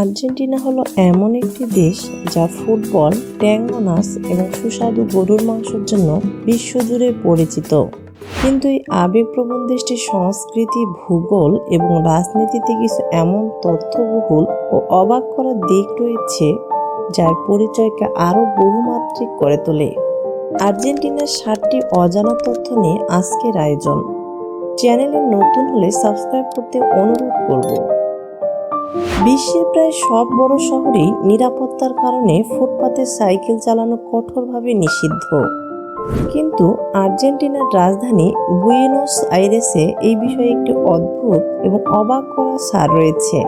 Argentina হলো এমন একটি দেশ যা ফুটবল, ট্যাঙ্গো নাচ এবং সুস্বাদু গরুর মাংসের জন্য বিশ্বজুড়ে পরিচিত। কিন্তু এই আবেগপ্রবণ দেশটির সংস্কৃতি, ভূগোল এবং রাজনীতিতে কিছু এমন তথ্যবহুল ও অবাক করার দিক রয়েছে যার পরিচয়কে আরও বহুমাত্রিক করে তোলে। আর্জেন্টিনার ষাটটি অজানা তথ্য নিয়ে আজকের আয়োজন। চ্যানেলে নতুন হলে সাবস্ক্রাইব করতে অনুরোধ করব। বিশ্বের প্রায় সব বড় শহরেই নিরাপত্তার কারণে ফুটপাতে সাইকেল চালানো কঠোরভাবে নিষিদ্ধ। কিন্তু আর্জেন্টিনার রাজধানী বুয়েনোস আইরেসে এই বিষয়ে একটি অদ্ভুত এবং অবাক করা ছাড় রয়েছে।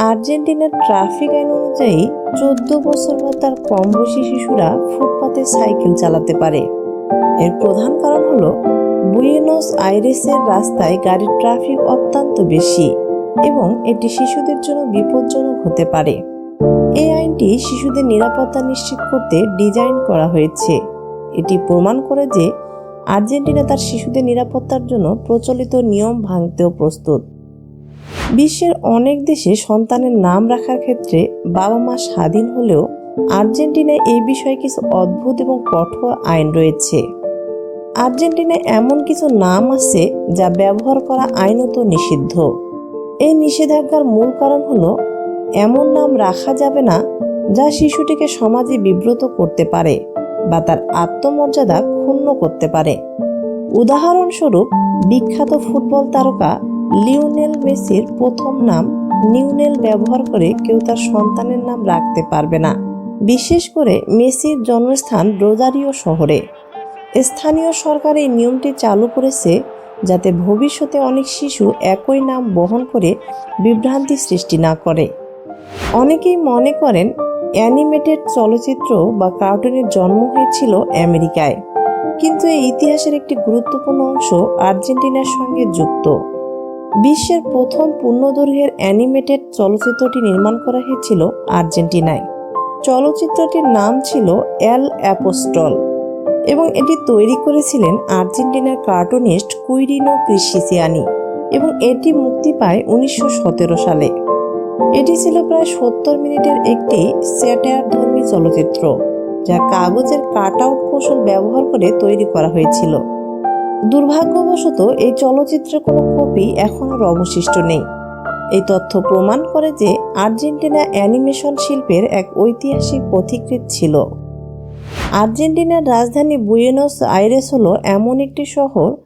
আর্জেন্টিনার ট্রাফিক আইন অনুযায়ী চোদ্দ বছর বা তার কম বয়সী শিশুরা ফুটপাতে সাইকেল চালাতে পারে। এর প্রধান কারণ হলো, বুয়েনোস আইরেসের রাস্তায় গাড়ির ট্রাফিক অত্যন্ত বেশি। এবং এটি শিশুদের জন্য বিপজ্জনক হতে পারে। এই আইনটি শিশুদের নিরাপত্তা নিশ্চিত করতে ডিজাইন করা হয়েছে। এটি প্রমাণ করে যে আর্জেন্টিনা তার শিশুদের নিরাপত্তার জন্য প্রচলিত নিয়ম ভাঙতেও প্রস্তুত। বিশ্বের অনেক দেশে সন্তানের নাম রাখার ক্ষেত্রে বাবা মা স্বাধীন হলেও আর্জেন্টিনায় এই বিষয়ে কিছু অদ্ভুত এবং কঠোর আইন রয়েছে। আর্জেন্টিনায় এমন কিছু নাম আছে যা ব্যবহার করা আইনত নিষিদ্ধ। এই নিষেধাজ্ঞার মূল কারণ হলো, এমন নাম রাখা যাবে না যা শিশুটিকে সমাজে বিব্রত করতে পারে বা তার আত্মমর্যাদা ক্ষুণ্ণ করতে পারে। উদাহরণস্বরূপ, বিখ্যাত ফুটবল তারকা লিওনেল মেসির প্রথম নাম নিউনেল ব্যবহার করে কেউ তার সন্তানের নাম রাখতে পারবে না। বিশেষ করে মেসির জন্মস্থান রোজারিও শহরে। স্থানীয় সরকার এই নিয়মটি চালু করেছে যাতে ভবিষ্যতে অনেক শিশু একই নাম বহন করে বিভ্রান্তি সৃষ্টি না করে। অনেকেই মনে করেন অ্যানিমেটেড চলচ্চিত্র বা কার্টুনের জন্ম হয়েছিল আমেরিকায়। কিন্তু এই ইতিহাসের একটি গুরুত্বপূর্ণ অংশ আর্জেন্টিনার সঙ্গে যুক্ত। বিশ্বের প্রথম পূর্ণদৈর্ঘ্যের অ্যানিমেটেড চলচ্চিত্রটি নির্মাণ করা হয়েছিল আর্জেন্টিনায়। চলচ্চিত্রটির নাম ছিল এল অ্যাপোস্টল। এবং এটি তৈরি করেছিলেন আর্জেন্টিনার কার্টুনিস্ট কুইরিনো ক্রিসিসিয়ানি এবং এটি মুক্তি পায় উনিশশো সতেরো সালে। এটি ছিল প্রায় সত্তর মিনিটের একটি স্যাটায়ার ধর্মী চলচ্চিত্র যা কাগজের কাট আউট কৌশল ব্যবহার করে তৈরি করা হয়েছিল। দুর্ভাগ্যবশত, এই চলচ্চিত্রের কোনো কপি এখন অবশিষ্ট নেই। এই তথ্য প্রমাণ করে যে আর্জেন্টিনা অ্যানিমেশন শিল্পের এক ঐতিহাসিক পথিকৃত ছিল। আর্জেন্টিনার রাজধানী বুয়েনোস আইরেস হলো এমন একটি শহর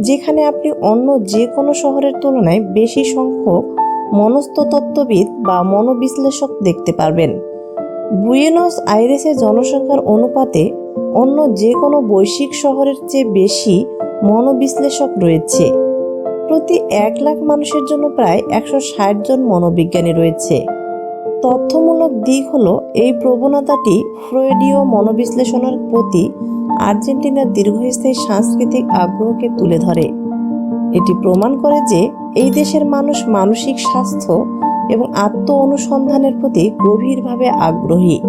যেখানে আপনি অন্য যে কোনো শহরের তুলনায় বেশি সংখ্যক মনস্ততত্ত্ববিদ বা মনোবিশ্লেষক দেখতে পারবেন। বুয়েনোস আইরেসের জনসংখ্যার অনুপাতে অন্য যে কোনো বৈশ্বিক শহরের চেয়ে বেশি মনোবিশ্লেষক রয়েছে। প্রতি এক লাখ মানুষের জন্য প্রায় একশো ষাট জন মনোবিজ্ঞানী রয়েছে। তথ্যমূলক দিক হলো, এই প্রবণতাটি ফ্রয়েডীয় মনোবিশ্লেষণের প্রতি আর্জেন্টিনার দীর্ঘস্থায়ী সাংস্কৃতিক আগ্রহকে তুলে ধরে। এটি প্রমাণ করে যে এই দেশের মানুষ মানসিক স্বাস্থ্য এবং আত্ম অনুসন্ধানের প্রতি গভীরভাবে আগ্রহী।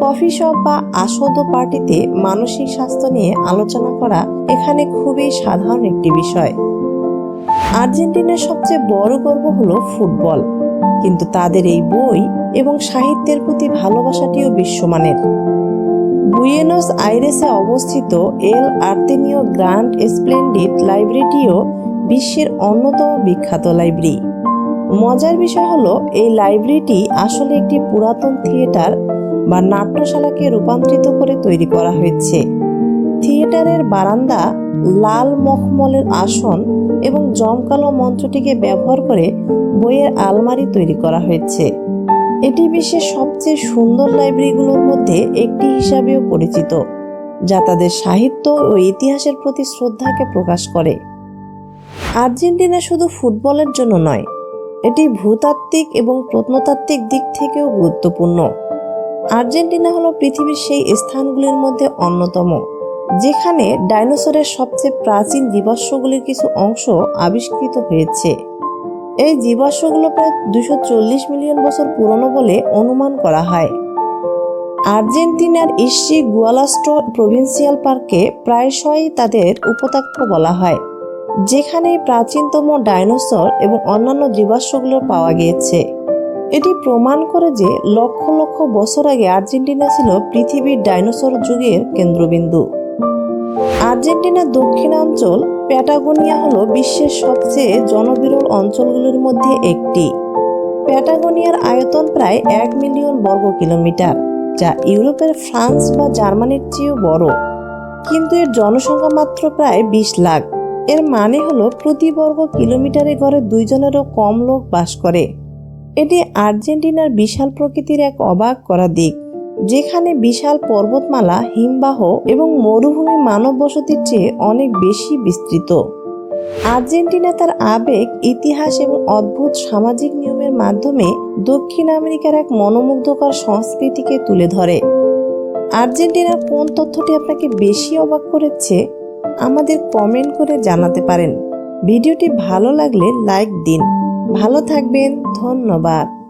কফি শপ বা আসদ পার্টিতে মানসিক স্বাস্থ্য নিয়ে আলোচনা করা এখানে খুবই সাধারণ একটি বিষয়। আর্জেন্টিনার সবচেয়ে বড় গর্ব হলো ফুটবল। কিন্তু তাদের এই বই এবং সাহিত্যের প্রতি ভালোবাসাটিও বিশ্বমানের। বুয়েনোস আইরেসে অবস্থিত এল আর্তেনিও গ্র্যান্ড স্প্লেন্ডিড লাইব্রেরিটিও বিশ্বের অন্যতম বিখ্যাত লাইব্রেরি। মজার বিষয় হলো, এই লাইব্রেরিটি আসলে একটি পুরাতন থিয়েটার বা নাট্যশালাকে রূপান্তরিত করে তৈরি করা হয়েছে। থিয়েটারের বারান্দা লাল মখমলের আসন এবং জমকালো মঞ্চটিকে ব্যবহার করে বইয়ের আলমারি তৈরি করা হয়েছে। এটি বিশ্বের সবচেয়ে সুন্দর লাইব্রেরিগুলোর মধ্যে একটি হিসাবেও পরিচিত, যা তাদের সাহিত্য ও ইতিহাসের প্রতি শ্রদ্ধাকে প্রকাশ করে। আর্জেন্টিনা শুধু ফুটবলের জন্য নয়, এটি ভূতাত্ত্বিক এবং প্রত্নতাত্ত্বিক দিক থেকেও গুরুত্বপূর্ণ। আর্জেন্টিনা হলো পৃথিবীর সেই স্থানগুলির মধ্যে অন্যতম। যেখানে ডাইনোসরের সবচেয়ে প্রাচীন জীবাশ্মগুলির কিছু অংশ আবিষ্কৃত হয়েছে। এই জীবাশ্মগুলো প্রায় দুশো মিলিয়ন বছর পুরনো বলে অনুমান করা হয়। আর্জেন্টিনার ইস্ট্রি গুয়ালাস্টো প্রভিন্সিয়াল পার্কে প্রায়শই তাদের উপত্যক্ষ বলা হয় যেখানে প্রাচীনতম ডাইনোসর এবং অন্যান্য জীবাশ্মগুলো পাওয়া গিয়েছে। এটি প্রমাণ করে যে লক্ষ লক্ষ বছর আগে আর্জেন্টিনা ছিল পৃথিবীর ডাইনোসর যুগের কেন্দ্রবিন্দু। আর্জেন্টিনার দক্ষিণাঞ্চল, প্যাটাগোনিয়া হল বিশ্বের সবচেয়ে জনবিরল অঞ্চলগুলির মধ্যে একটি। প্যাটাগোনিয়ার আয়তন প্রায় এক মিলিয়ন বর্গ কিলোমিটার, যা ইউরোপের ফ্রান্স বা জার্মানির চেয়েও বড়। কিন্তু এর জনসংখ্যা মাত্র প্রায় বিশ লাখ। এর মানে হলো প্রতি বর্গ কিলোমিটারে গড়ে দুইজনেরও কম লোক বাস করে। এটি আর্জেন্টিনার বিশাল প্রকৃতির এক অবাক করা দিক। যেখানে বিশাল পর্বতমালা, হিমবাহ এবং মরুভূমি মানব বসতির চেয়ে অনেক বেশি বিস্তৃত। আর্জেন্টিনা তার আবেগ, ইতিহাস এবং অদ্ভুত সামাজিক নিয়মের মাধ্যমে দক্ষিণ আমেরিকার এক মনোমুগ্ধকর সংস্কৃতিকে তুলে ধরে। আর্জেন্টিনার কোন তথ্যটি আপনাকে বেশি অবাক করেছে, আমাদের কমেন্ট করে জানাতে পারেন। ভিডিওটি ভালো লাগলে লাইক দিন। ভালো থাকবেন, ধন্যবাদ।